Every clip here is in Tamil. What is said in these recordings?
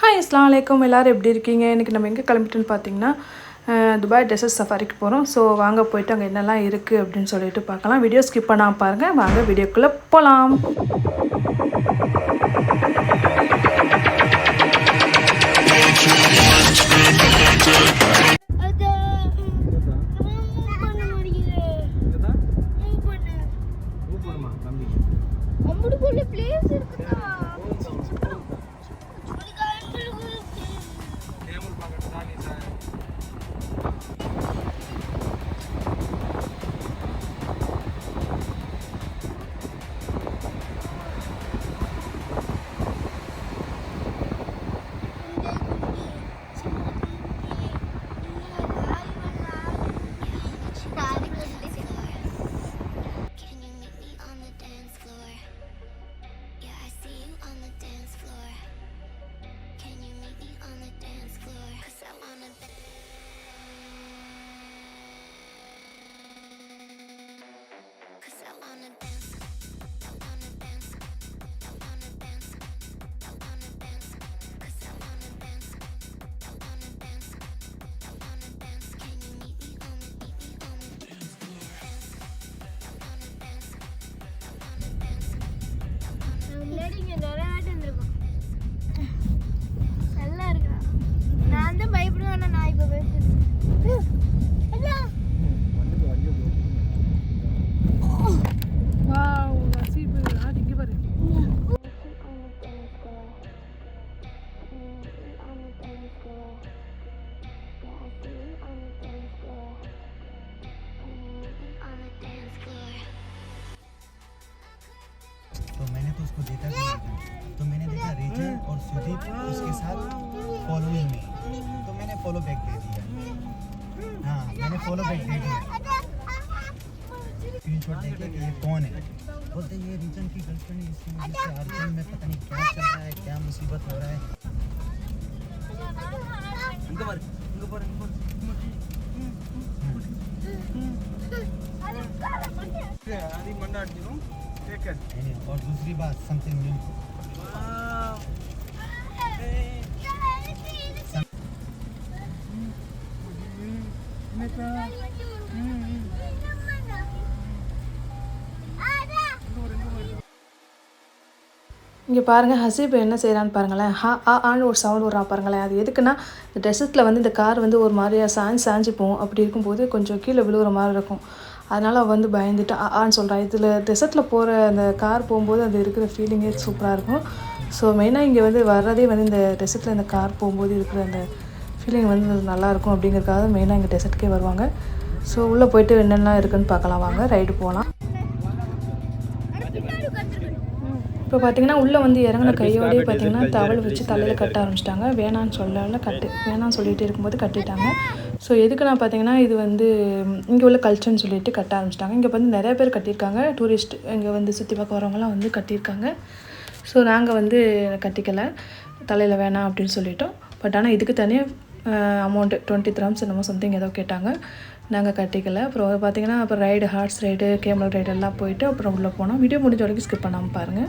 ஹாய் அஸ்லாம் வலைக்கம் எல்லோரும் எப்படி இருக்கீங்க? இன்றைக்கி நம்ம எங்கே கிளம்பிட்டோன்னு பார்த்தீங்கன்னா துபாய் டெசர்ட் சஃபாரிக்கு போகிறோம் ஸோ வாங்க போயிட்டு அங்கே என்னெல்லாம் இருக்குது அப்படின்னு சொல்லிட்டு பார்க்கலாம். வீடியோ ஸ்கிப் பண்ணாமல் பாருங்கள் வாங்க வீடியோக்குள்ளே போகலாம் பிளேஸ் இருக்குதா? Wanna நான் उसको देखा भी नहीं था तो मैंने देखा रिचर और सुदीप उसके साथ फॉलोइंग में तो मैंने फॉलो बैक दे दिया हाँ मैंने फॉलो बैक दे दिया स्क्रीनशॉट देखे कि ये कौन है बोलते ये रिचन की गर्लफ्रेंड है इसकी वजह से अर्जुन में पता नहीं क्या चल रहा है क्या मुसीबत हो रहा है इनको पर इनको पर इनको नहीं, और दूसरी बात समथिंग न्यू இங்கே பாருங்கள் ஹசீப் என்ன செய்கிறான்னு பாருங்களேன் ஹா ஆ ஆன்னு ஒரு சவுண்ட் வர்றா பாருங்களேன் அது எதுக்குன்னா இந்த டெசர்ட்டில் வந்து இந்த கார் வந்து ஒரு மாதிரியா சாஞ்சு சாஞ்சு போகும் அப்படி இருக்கும்போது கொஞ்சம் கீழே விழுகிற மாதிரி இருக்கும் அதனால் அவள் வந்து பயந்துட்டு. ஆன்னு சொல்கிறா இதில் டெசர்ட்டில் போகிற அந்த கார் போகும்போது அது இருக்கிற ஃபீலிங்கே சூப்பராக இருக்கும். ஸோ மெயினாக இங்கே வந்து வர்றதே வந்து இந்த டெசர்ட்டில் இந்த கார் போகும்போது இருக்கிற அந்த ஃபீலிங் வந்து நல்லாயிருக்கும் அப்படிங்கிறதுக்காக மெயினாக இங்கே டெசர்ட்டுக்கே வருவாங்க. ஸோ உள்ளே போயிட்டு என்னென்னலாம் இருக்குதுன்னு பார்க்கலாம். வாங்க ரைடு போகலாம் இப்போ பார்த்தீங்கன்னா உள்ளே வந்து இறங்கின கையோடயே பார்த்தீங்கன்னா தவள் வச்சு தலையில் கட்ட ஆரம்பிச்சிட்டாங்க. வேணான்னு சொல்லல கட்டு வேணான்னு சொல்லிட்டு இருக்கும்போது கட்டிட்டாங்க. ஸோ எதுக்கு நான் பார்த்தீங்கன்னா இது வந்து இங்கே உள்ள கல்ச்சர்னு சொல்லிட்டு கட்ட ஆரம்பிச்சிட்டாங்க. இங்கே வந்து நிறைய பேர் கட்டியிருக்காங்க. டூரிஸ்ட் இங்கே வந்து சுற்றி பார்க்க வரவங்கலாம் வந்து கட்டியிருக்காங்க. ஸோ நாங்கள் வந்து கட்டிக்கல. தலையில் வேணாம் அப்படின்னு சொல்லிட்டோம். பட் ஆனால் இதுக்கு தனியாக அமௌண்ட்டு டுவெண்ட்டி த்ரம்ஸ் என்னமோ சம்திங் ஏதோ கேட்டாங்க. நாங்கள் கட்டிக்கல. அப்புறம் பார்த்தீங்கன்னா அப்புறம் ride horse ride camel ride எல்லாம் போயிட்டு அப்புறம் உள்ளே போனோம். வீடியோ முடிஞ்ச வரைக்கும் ஸ்கிப் பண்ணாமல் பாருங்கள்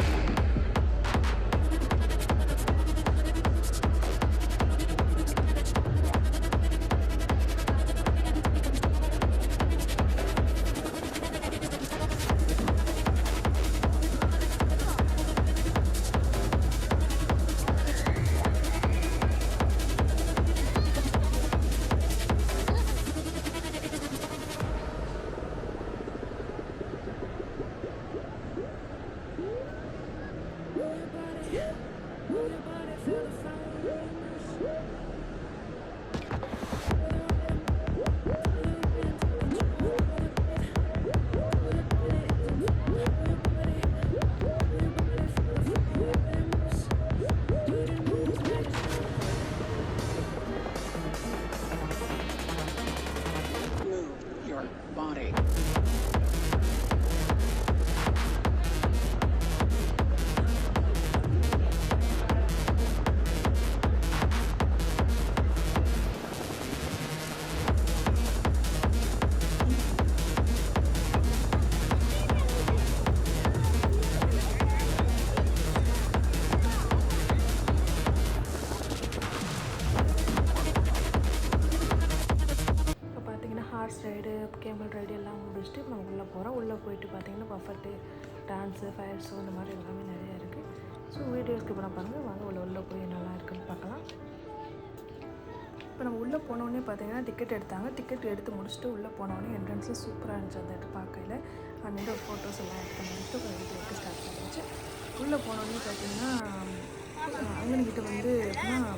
பார்த்தீங்கன்னா டிக்கெட் எடுத்தாங்க. டிக்கெட் எடுத்து முடிச்சுட்டு உள்ளே போனோடனே என்ட்ரன்ஸில் சூப்பராக இருந்துச்சு அந்த இடத்து பார்க்கையில். அன்னைக்கு ஒரு ஃபோட்டோஸ் எல்லாம் எடுத்து முடிச்சுட்டு கொஞ்சம் வீடியோ எடுத்து ஸ்டார்ட் பண்ணிச்சு உள்ளே போனோடனே பார்த்தீங்கன்னா அங்கன்கிட்ட வந்து எப்படின்னா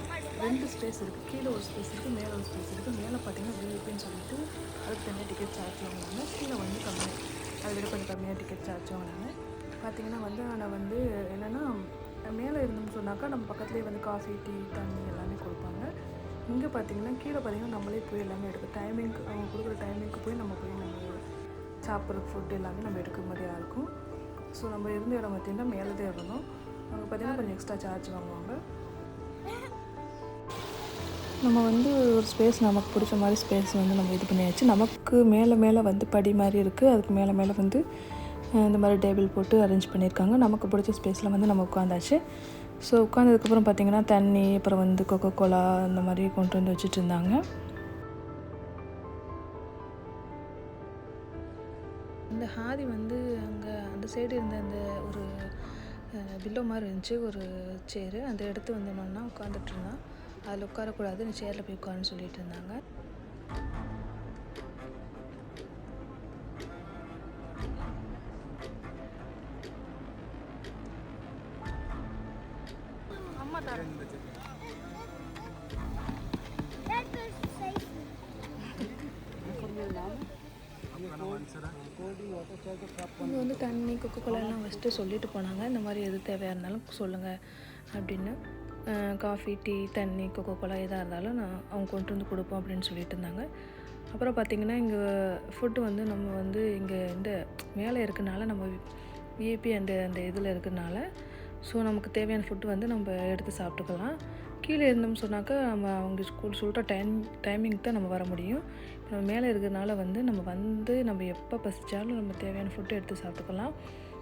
ரெண்டு ஸ்பேஸ் இருக்குது கீழே ஒரு ஸ்பேஸ் இருக்குது மேலே ஒரு ஸ்பேஸ் இருக்குது மேலே பார்த்தீங்கன்னா விஐபின்னு சொல்லிட்டு அதுக்கு தனியாக டிக்கெட் சார்ஜ் வாங்கினாங்க. கீழே வந்து கம்மியாக அதை விட கொஞ்சம் கம்மியாக டிக்கெட் சார்ஜ் வாங்கினாங்க. பார்த்தீங்கன்னா வந்து ஆனால் வந்து என்னென்னா மேலே இருந்தோம்னு சொன்னாக்கா நம்ம பக்கத்துலேயே வந்து காஃபி டீ தண்ணி எல்லாமே கொடுப்பாங்க. இங்கே பார்த்தீங்கன்னா கீழே பார்த்தீங்கன்னா நம்மளே போய் எல்லாமே எடுக்கும் டைமிங்க்கு அவங்க கொடுக்குற டைமிங்க்கு போய் நம்ம போய் நம்ம சாப்பிட்ற ஃபுட் எல்லாமே நம்ம எடுக்க மாதிரியாக இருக்கும். ஸோ நம்ம இருந்த இடம் பார்த்தீங்கன்னா மேலே தான் இருந்தோம். அங்கே பார்த்தீங்கன்னா கொஞ்சம் எக்ஸ்ட்ரா சார்ஜ் வாங்குவாங்க. நம்ம வந்து ஒரு ஸ்பேஸ் நமக்கு பிடிச்ச மாதிரி ஸ்பேஸ் வந்து நம்ம இது பண்ணியாச்சு. நமக்கு மேலே மேலே வந்து படி மாதிரி இருக்குது அதுக்கு மேலே மேலே வந்து இந்த மாதிரி டேபிள் போட்டு அரேஞ்ச் பண்ணியிருக்காங்க. நமக்கு பிடிச்ச ஸ்பேஸில் வந்து நம்ம உட்காந்தாச்சு ஸோ உட்காந்ததுக்கப்புறம் பார்த்திங்கன்னா தண்ணி அப்புறம் வந்து கொக்கோ கோலா அந்த மாதிரி கொண்டு வந்து வச்சுட்டு இருந்தாங்க இந்த ஹாதி வந்து அங்கே அந்த சைடு இருந்த அந்த ஒரு பில்லோ மாதிரி இருந்துச்சு ஒரு சேரு அந்த இடத்து வந்து என்னென்னா உட்காந்துட்டு இருந்தான் அதில் உட்காரக்கூடாது நீ சேரில் போய் உட்காருன்னு சொல்லிட்டு இருந்தாங்க அம்மா தரேன் இங்கே வந்து தண்ணி கொக்கோ ஃபஸ்ட்டு சொல்லிட்டு போனாங்க. இந்த மாதிரி எது தேவையாக இருந்தாலும் சொல்லுங்கள் அப்படின்னு. காஃபி டீ தண்ணி கொக்கோ கோலா எதாக இருந்தாலும் நான் அவங்க கொண்டு வந்து கொடுப்போம் அப்படின்னு சொல்லிட்டு இருந்தாங்க. அப்புறம் பார்த்திங்கன்னா இங்கே ஃபுட்டு வந்து நம்ம வந்து இங்கே இந்த மேலே இருக்கனால நம்ம விஐபி அந்த அந்த இதில் இருக்கனால ஸோ நமக்கு தேவையான ஃபுட்டு வந்து நம்ம எடுத்து சாப்பிட்டுக்கலாம். கீழே இருந்தோம்னு சொன்னாக்கா நம்ம அவங்க ஸ்கூல் சொல்கிற டைம் டைமிங் தான் நம்ம வர முடியும். நம்ம மேலே இருக்கிறதுனால வந்து நம்ம வந்து நம்ம எப்போ பசிச்சாலும் நம்ம தேவையான ஃபுட்டு எடுத்து சாப்பிட்டுக்கலாம்.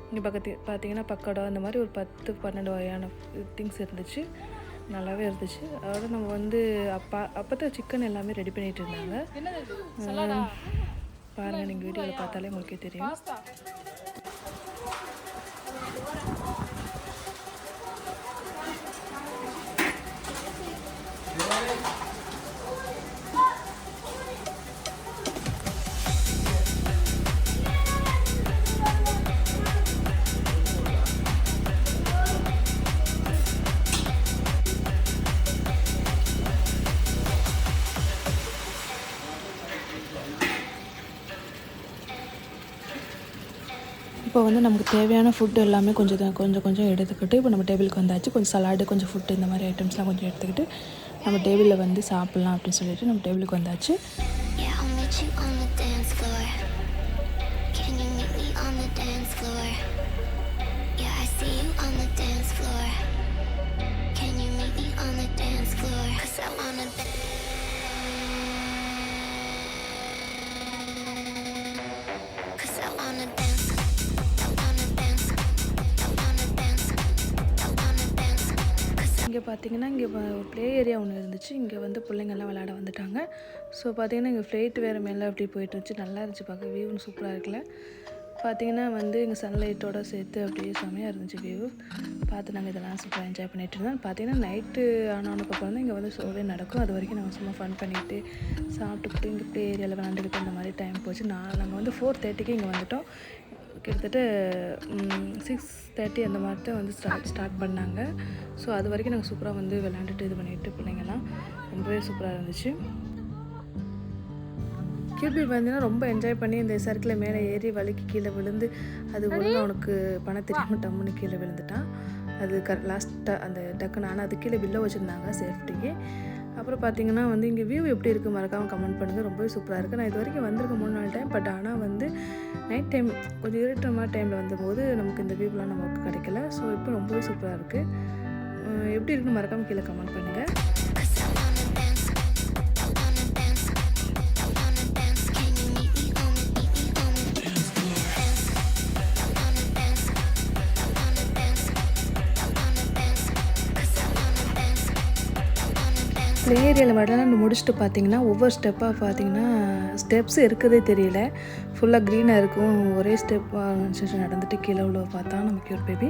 இங்கே பக்கத்து பார்த்தீங்கன்னா பக்கோடா இந்த மாதிரி ஒரு பத்து பன்னெண்டு வகையான திங்ஸ் இருந்துச்சு. நல்லாவே இருந்துச்சு. அதோட நம்ம வந்து அப்பா அப்போ தான் சிக்கன் எல்லாமே ரெடி பண்ணிட்டு இருந்தாங்க. ஆஹ், பாருங்க நீங்கள் வீடியோவில் பார்த்தாலே உங்களுக்கே தெரியும். வந்து நமக்கு தேவையான ஃபுட் எல்லாமே கொஞ்சம் கொஞ்சம் கொஞ்சம் எடுத்துக்கிட்டு இப்போ நம்ம டேபிளுக்கு வந்தாச்சு கொஞ்சம் சலாடு கொஞ்சம் ஃபுட்டு இந்த மாதிரி ஐட்டம்ஸ்லாம் கொஞ்சம் எடுத்துக்கிட்டு நம்ம டேபிளில் வந்து சாப்பிட்லாம் அப்படின்னு சொல்லிட்டு நம்ம டேபிளுக்கு வந்தாச்சு. இங்கே பார்த்தீங்கன்னா இங்கே ஒரு ப்ளே ஏரியா ஒன்று இருந்துச்சு. இங்கே வந்து பிள்ளைங்கள்லாம் விளையாட வந்துட்டாங்க. ஸோ பார்த்தீங்கன்னா இங்கே ஃப்ளைட் வேறு மேலே அப்படி போயிட்டு இருந்துச்சு. நல்லா இருந்துச்சு பார்க்க. வியூன்னு சூப்பராக இருக்குல்ல பார்த்தீங்கன்னா வந்து இங்கே சன்லைட்டோட சேர்த்து அப்படியே செம்மையாக இருந்துச்சு வியூ பார்த்து நாங்கள் இதெல்லாம் சூப்பராக என்ஜாய் பண்ணிட்டு இருந்தோம். பார்த்தீங்கன்னா நைட்டு அப்புறம் தான் இங்கே வந்து சோவே நடக்கும். அது வரைக்கும் நாங்கள் சும்மா ஃபன் பண்ணிவிட்டு சாப்பிட்டுக்கிட்டு இங்கே ப்ளே ஏரியாவில் விளாண்டுக்கிட்டு அந்த மாதிரி டைம் போச்சு. நான் நாங்கள் வந்து ஃபோர் தேர்ட்டிக்கு இங்கே வந்துட்டோம். கிட்டத்தட்ட சிக்ஸ் தேர்ட்டி அந்த மாதிரி தான் வந்து ஸ்டார்ட் ஸ்டார்ட் பண்ணாங்க. ஸோ அது வரைக்கும் நாங்கள் சூப்பராக வந்து விளையாண்டுட்டு இது பண்ணிட்டு பிள்ளைங்கெல்லாம் ரொம்பவே சூப்பராக இருந்துச்சு. கியூபி பார்த்தீங்கன்னா ரொம்ப என்ஜாய் பண்ணி இந்த சர்க்கிளில் மேலே ஏறி வலிக்கு கீழே விழுந்து அது ஒழுங்கு அவனுக்கு பணம் தெரியாமல் டம்முன்னு கீழே விழுந்துட்டான். அது க லாஸ்ட்டாக அந்த டக்குன்னு ஆனால் அது கீழே பில்ல வச்சுருந்தாங்க சேஃப்டிக்கு அப்புறம் பார்த்தீங்கன்னா வந்து இங்கே வியூ எப்படி இருக்குது மறக்காமல் கமெண்ட் பண்ணுங்கள் ரொம்பவே சூப்பராக இருக்குது நான் இது வரைக்கும் வந்திருக்கேன் மூணு நாலு டைம் பட் ஆனால் வந்து நைட் டைம் கொஞ்சம் இருட்டமாக டைமில் வந்தபோது நமக்கு இந்த வியூலாம் நமக்கு கிடைக்கல. ஸோ இப்போ ரொம்பவே சூப்பராக இருக்குது எப்படி இருக்குன்னு மறக்காமல் கீழே கமெண்ட் பண்ணுங்கள் ப்ளே ஏரியாவில் விளையாண்டு முடிச்சுட்டு பார்த்தீங்கன்னா ஒவ்வொரு ஸ்டெப்பாக பார்த்தீங்கன்னா ஸ்டெப்ஸ் இருக்கிறதே தெரியல. ஃபுல்லாக க்ரீனாக இருக்கும் ஒரே ஸ்டெப் நடந்துட்டு கீழே உள்ள பார்த்தா நம்ம க்யூர் பேபி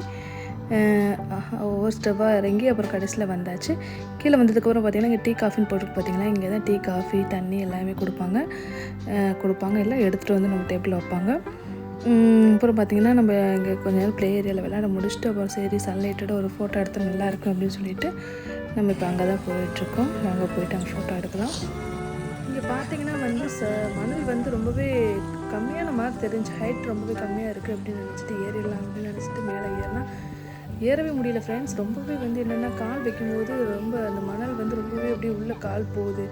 ஒவ்வொரு ஸ்டெப்பாக இறங்கி அப்புறம் கடைசியில் வந்தாச்சு. கீழே வந்ததுக்கப்புறம் பார்த்தீங்கன்னா இங்கே டீ காஃபின்னு போட்டு பார்த்தீங்கன்னா இங்கே தான் டீ காஃபி தண்ணி எல்லாமே கொடுப்பாங்க. கொடுப்பாங்க. எல்லாம் எடுத்துகிட்டு வந்து நம்ம டேபிளில் வைப்பாங்க. அப்புறம் பார்த்திங்கன்னா நம்ம இங்கே கொஞ்ச நேரம் ப்ளே ஏரியாவில் விளையாட முடிச்சுட்டு அப்புறம் சரி சன்லைட்டோட ஒரு ஃபோட்டோ எடுத்தால் நல்லாயிருக்கும் அப்படின்னு சொல்லிட்டு நம்ம இப்போ அங்கே தான் போயிட்டுருக்கோம். நாங்கள் போயிட்டு அங்கே ஃபோட்டோ எடுக்கலாம். இங்கே பார்த்தீங்கன்னா வந்து ச மணல் வந்து ரொம்பவே கம்மியான மார்க் தெரிஞ்சு ஹைட் ரொம்பவே கம்மியாக இருக்குது அப்படின்னு நினச்சிட்டு ஏறிடலாம் அப்படின்னு நினச்சிட்டு மேலே ஏறினா ஏறவே முடியல ஃப்ரெண்ட்ஸ் ரொம்பவே வந்து என்னென்னா கால் வைக்கும்போது ரொம்ப அந்த மணல் வந்து ரொம்பவே அப்படியே உள்ளே கால் போகுது.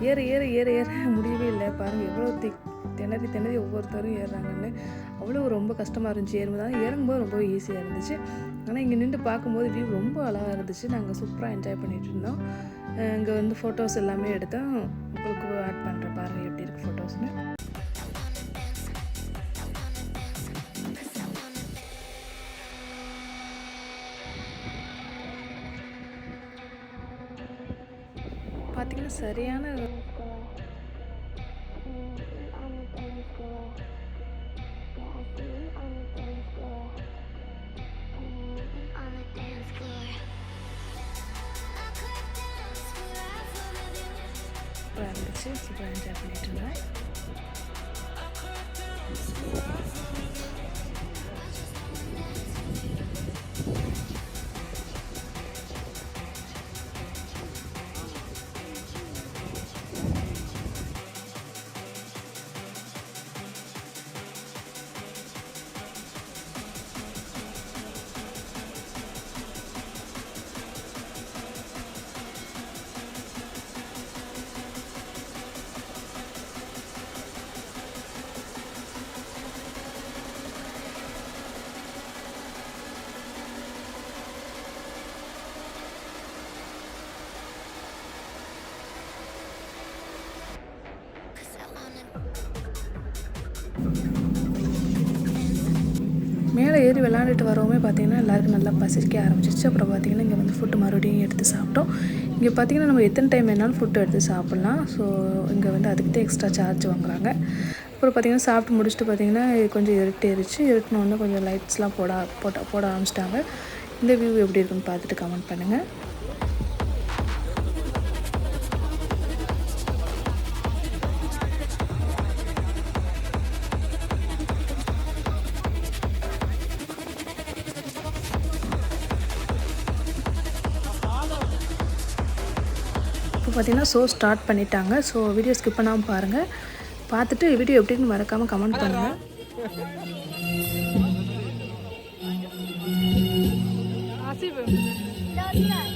ஏற ஏற ஏற ஏற. முடியவே இல்லை. பாருங்கள் எவ்வளோ திக் திணறி திணறி ஒவ்வொருத்தரும் ஏறுறாங்கன்னு. அவ்வளோ ரொம்ப கஷ்டமாக இருந்துச்சு. ஏறும்போது ஏறும்போது ரொம்ப ஈஸியாக இருந்துச்சு. ஆனால் இங்கே நின்று பார்க்கும்போது வியூ ரொம்ப அழகாக இருந்துச்சு. நாங்கள் சூப்பராக என்ஜாய் பண்ணிகிட்டு இருந்தோம். இங்கே வந்து ஃபோட்டோஸ் எல்லாமே எடுத்தோம். உங்களுக்கு ஆட் பண்ணுறேன் பாருங்கள் எப்படி இருக்குது ஃபோட்டோஸ்னு பார்த்தீங்கன்னா சரியான மேலே ஏறி விளாண்டுட்டு வரவுமே பார்த்தீங்கன்னா எல்லாருக்கும் நல்லா பசிக்க ஆரம்பிச்சிச்சு அப்புறம் பார்த்தீங்கன்னா இங்கே வந்து ஃபுட்டு மறுபடியும் எடுத்து சாப்பிட்டோம். இங்கே பார்த்தீங்கன்னா நம்ம எத்தனை டைம் வேணாலும் ஃபுட்டு எடுத்து சாப்பிட்லாம். ஸோ இங்கே வந்து அதுக்கு தான் எக்ஸ்ட்ரா சார்ஜ் வாங்குறாங்க. அப்புறம் பார்த்தீங்கன்னா சாப்பிட்டு முடிச்சுட்டு பார்த்தீங்கன்னா கொஞ்சம் இருட்டேறிச்சு இருட்டினோடனே கொஞ்சம் லைட்ஸ்லாம் போட போட போட ஆரம்பிச்சிட்டாங்க. இந்த வியூ எப்படி இருக்குன்னு பார்த்துட்டு கமெண்ட் பண்ணுங்கள் இப்போ பார்த்தீங்கன்னா ஷோ ஸ்டார்ட் பண்ணிட்டாங்க. ஸோ வீடியோ ஸ்கிப் பண்ணாமல் பாருங்கள் பார்த்துட்டு வீடியோ எப்படின்னு மறக்காமல் கமெண்ட் பண்ணுங்கள் ஐய்,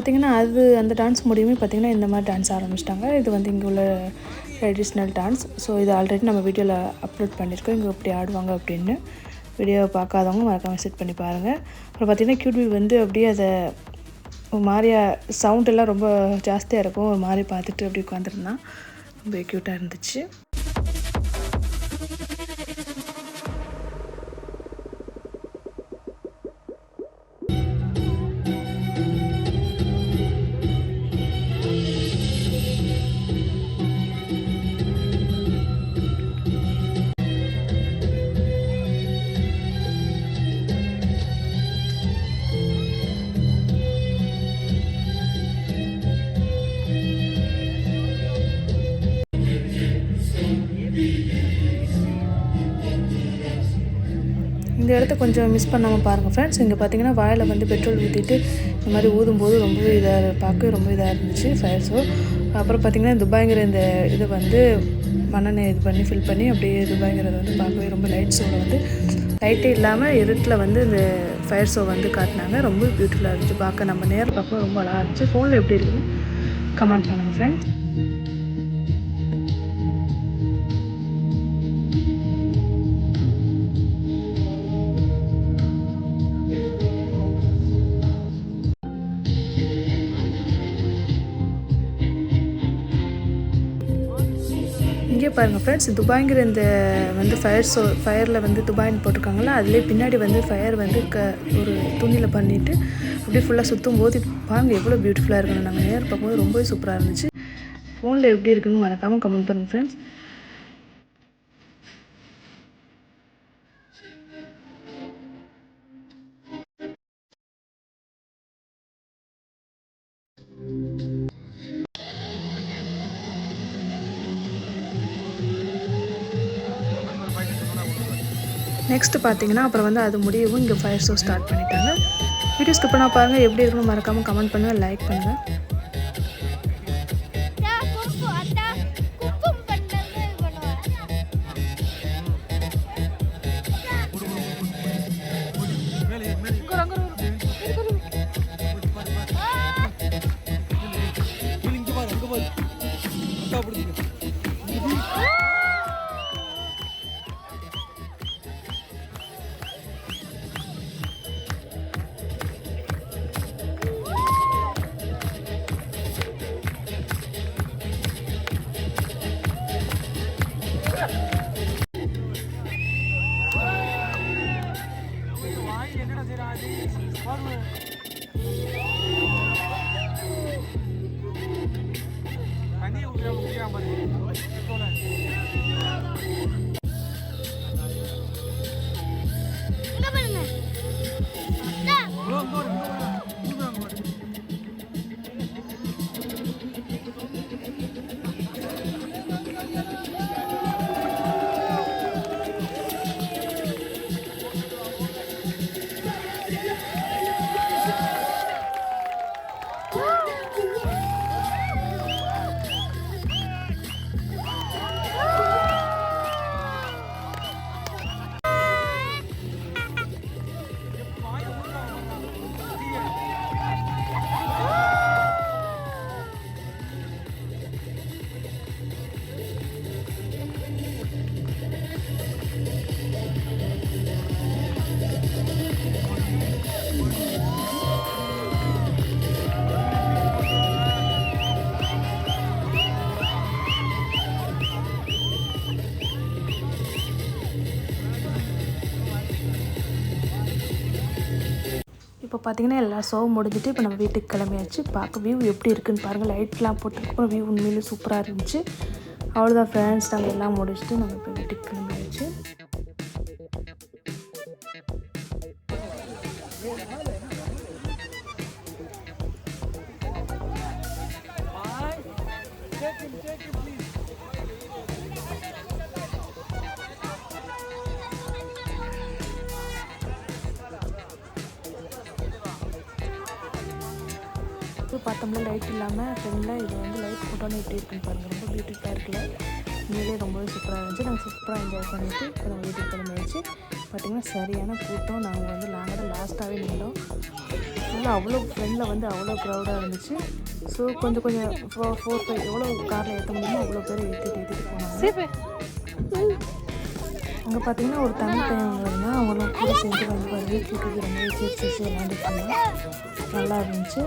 பார்த்திங்கன்னா அது அந்த டான்ஸ் முடியுமே பார்த்தீங்கன்னா இந்த மாதிரி டான்ஸ் ஆரம்பிச்சிட்டாங்க. இது வந்து இங்கே உள்ள ட்ரெடிஷ்னல் டான்ஸ் ஸோ இது ஆல்ரெடி நம்ம வீடியோவில் அப்லோட் பண்ணியிருக்கோம். இங்கே இப்படி ஆடுவாங்க அப்படின்னு. வீடியோவை பார்க்காதவங்க மறக்காமல் விசிட் பண்ணி பாருங்கள் அப்புறம் பார்த்தீங்கன்னா கியூட்வி வந்து அப்படியே அதை ஒரு மாதிரியா சவுண்ட் எல்லாம் ரொம்ப ஜாஸ்தியாக இருக்கும். ஒரு மாதிரி பார்த்துட்டு அப்படி உட்காந்துருந்தான் ரொம்ப க்யூட்டாக இருந்துச்சு. கொஞ்சம் மிஸ் பண்ணாமல் பாருங்கள் ஃப்ரெண்ட்ஸ் இங்கே பார்த்தீங்கன்னா வாயில் வந்து பெட்ரோல் ஊற்றிட்டு இந்த மாதிரி ஊதும்போது ரொம்ப இதாக பார்க்க ரொம்ப இதாக இருந்துச்சு ஃபயர் ஷோ அப்புறம் பார்த்திங்கன்னா துபாய்ங்கிற இந்த இது வந்து மண்ணெண்ணெய் இது பண்ணி ஃபில் பண்ணி அப்படியே துபாய்ங்கிறத வந்து பார்க்கவே ரொம்ப லைட் ஷோவில் வந்து லைட்டே இல்லாமல் இருட்டில் வந்து இந்த ஃபயர் ஷோ வந்து காட்டினாங்க. ரொம்ப பியூட்டிஃபுல்லாக இருந்துச்சு. பார்க்க நம்ம நேரில் பார்க்க ரொம்ப அழகாக இருந்துச்சு. ஃபோனில் எப்படி இருக்குன்னு கமெண்ட் பண்ணுங்கள் ஃப்ரெண்ட்ஸ் பாருங்கள் ஃப்ரெண்ட்ஸ் துபாய்ங்கிற இந்த வந்து ஃபயர் சோ ஃபயரில் வந்து துபாய்னு போட்டிருக்காங்களா அதுலேயே பின்னாடி வந்து ஃபயர் வந்து க ஒரு துணியில் பண்ணிவிட்டு அப்படியே ஃபுல்லாக சுற்றும் போது பாருங்க எவ்வளோ பியூட்டிஃபுல்லாக இருக்கணும் நாங்கள் நேர் பார்க்கும்போது ரொம்பவே சூப்பராக இருந்துச்சு. ஃபோனில் எப்படி இருக்குன்னு மறக்காமல் கமெண்ட் பண்ணுங்கள் ஃப்ரெண்ட்ஸ் நெக்ஸ்ட் பார்த்தீங்கன்னா அப்புறம் வந்து அது முடியவும் இங்கே ஃபயர் ஷோ ஸ்டார்ட் பண்ணிட்டாங்க. வீடியோஸ்க்கு ஸ்கிப் பண்ணால் பாருங்கள் எப்படி இருக்குன்னு மறக்காமல் கமெண்ட் பண்ணுங்கள் லைக் பண்ணுங்கள் இங்க இப்போ பார்த்தீங்கன்னா எல்லா ஷோவும் முடிஞ்சிட்டு இப்போ நம்ம வீட்டுக்கு கிளம்பியாச்சு. பார்க்க வியூ எப்படி இருக்குன்னு பாருங்கள் லைட்லாம் போட்டுருக்கோம் வியூ உண்மையிலே சூப்பராக இருந்துச்சு. அவ்வளோதான் ஃப்ரெண்ட்ஸ் நாங்கள் எல்லாம் முடிச்சுட்டு நம்ம இப்போ வீட்டுக்கு கிளம்பி போட்டோன்னு எப்படி இருக்குன்னு பாருங்கள் ரொம்ப பியூட்டிஃபுல்லாக இருக்குல்ல. உண்மையிலே ரொம்பவே சூப்பராக இருந்துச்சு. நாங்கள் சூப்பராக என்ஜாய் பண்ணிவிட்டு இப்போ நம்ம வீட்டுக்கு கிளம்பியாச்சு. பார்த்தீங்கன்னா சரியான கூட்டம். நாங்கள் வந்து நாங்கள் லாஸ்ட்டாகவே நின்றோம் ஃபுல்லாக அவ்வளோ ஃப்ரெண்டில் வந்து அவ்வளோ க்ரௌடாக இருந்துச்சு. ஸோ கொஞ்சம் கொஞ்சம் ஃபோர் ஃபோர் ஃபைவ் எவ்வளோ காரில் ஏற்ற முடியுமோ அவ்வளோ பேர் ஏற்றிட்டு ஏற்றிட்டு போனாங்க. அங்கே பார்த்தீங்கன்னா ஒரு தமிழ் பையன் இருந்தால் அவங்களும் கூட சேர்ந்து வந்து வீட்டுக்கு ரொம்ப சிரிச்சு சிரிச்சு விளையாண்டுட்டு இருந்தோம் நல்லா இருந்துச்சு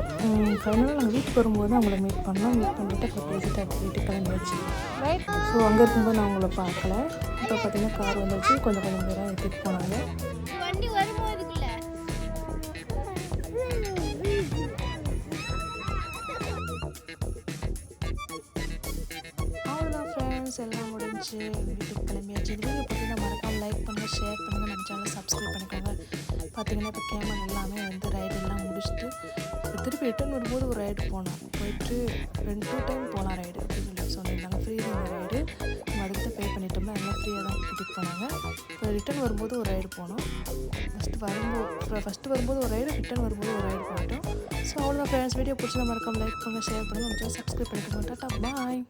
ஃபைனலாக நாங்கள் வீட்டுக்கு வரும்போது அவங்கள மீட் பண்ணோம். மீட் பண்ணிட்டு அப்புறம் பேசிட்டு அப்படி வீட்டுக்கு கிளம்பியாச்சு ஸோ அங்கே இருக்கும்போது நான் அவங்கள பார்க்கல. இப்போ பார்த்தீங்கன்னா கார் வந்துச்சு கொஞ்சம் கொஞ்சம் பேராக எடுத்துகிட்டு போனாங்க. ஃப்ரெண்ட்ஸ் எல்லாம் முடிஞ்சு வீட்டுக்கு கிளம்பியாச்சு. வீடியோ பார்த்தீங்கன்னா மறக்காம லைக் பண்ணுங்கள் ஷேர் பண்ணுங்கள் நம்ம சேனல் சப்ஸ்கிரைப் பண்ணிக்கோங்க. பார்த்தீங்கன்னா இப்போ கேமரா ரிட்டன் ரிட்டர்ன் வரும்போது ஒரு ரைடு போனோம். போயிட்டு ரெண்டு டூ டைம் போனோம் ரைடு அப்படின்னு சொல்லி சொல்லியிருந்தாங்க ஃப்ரீ தான் ரைடு நம்ம அதுக்கு பே பண்ணிட்டோம்னா எல்லாம் ஃப்ரீயாக தான் கூட்டிகிட்டு போனாங்க இப்போ ரிட்டர்ன் வரும்போது ஒரு ரைடு போனோம். ஃபஸ்ட்டு வரும்போது ஃபஸ்ட்டு வரும்போது ஒரு ரைடு ரிட்டர்ன் வரும்போது ஒரு ரைடு போயிட்டோம் ஸோ அவ்வளோ ஃப்ரெண்ட்ஸ் வீடியோ பிடிச்சா மறக்காம லைக் பண்ணுங்கள் ஷேர் பண்ணுங்கள் சப்ஸ்கிரைப் பண்ணிக்கோங்க. டாட்டா பாய்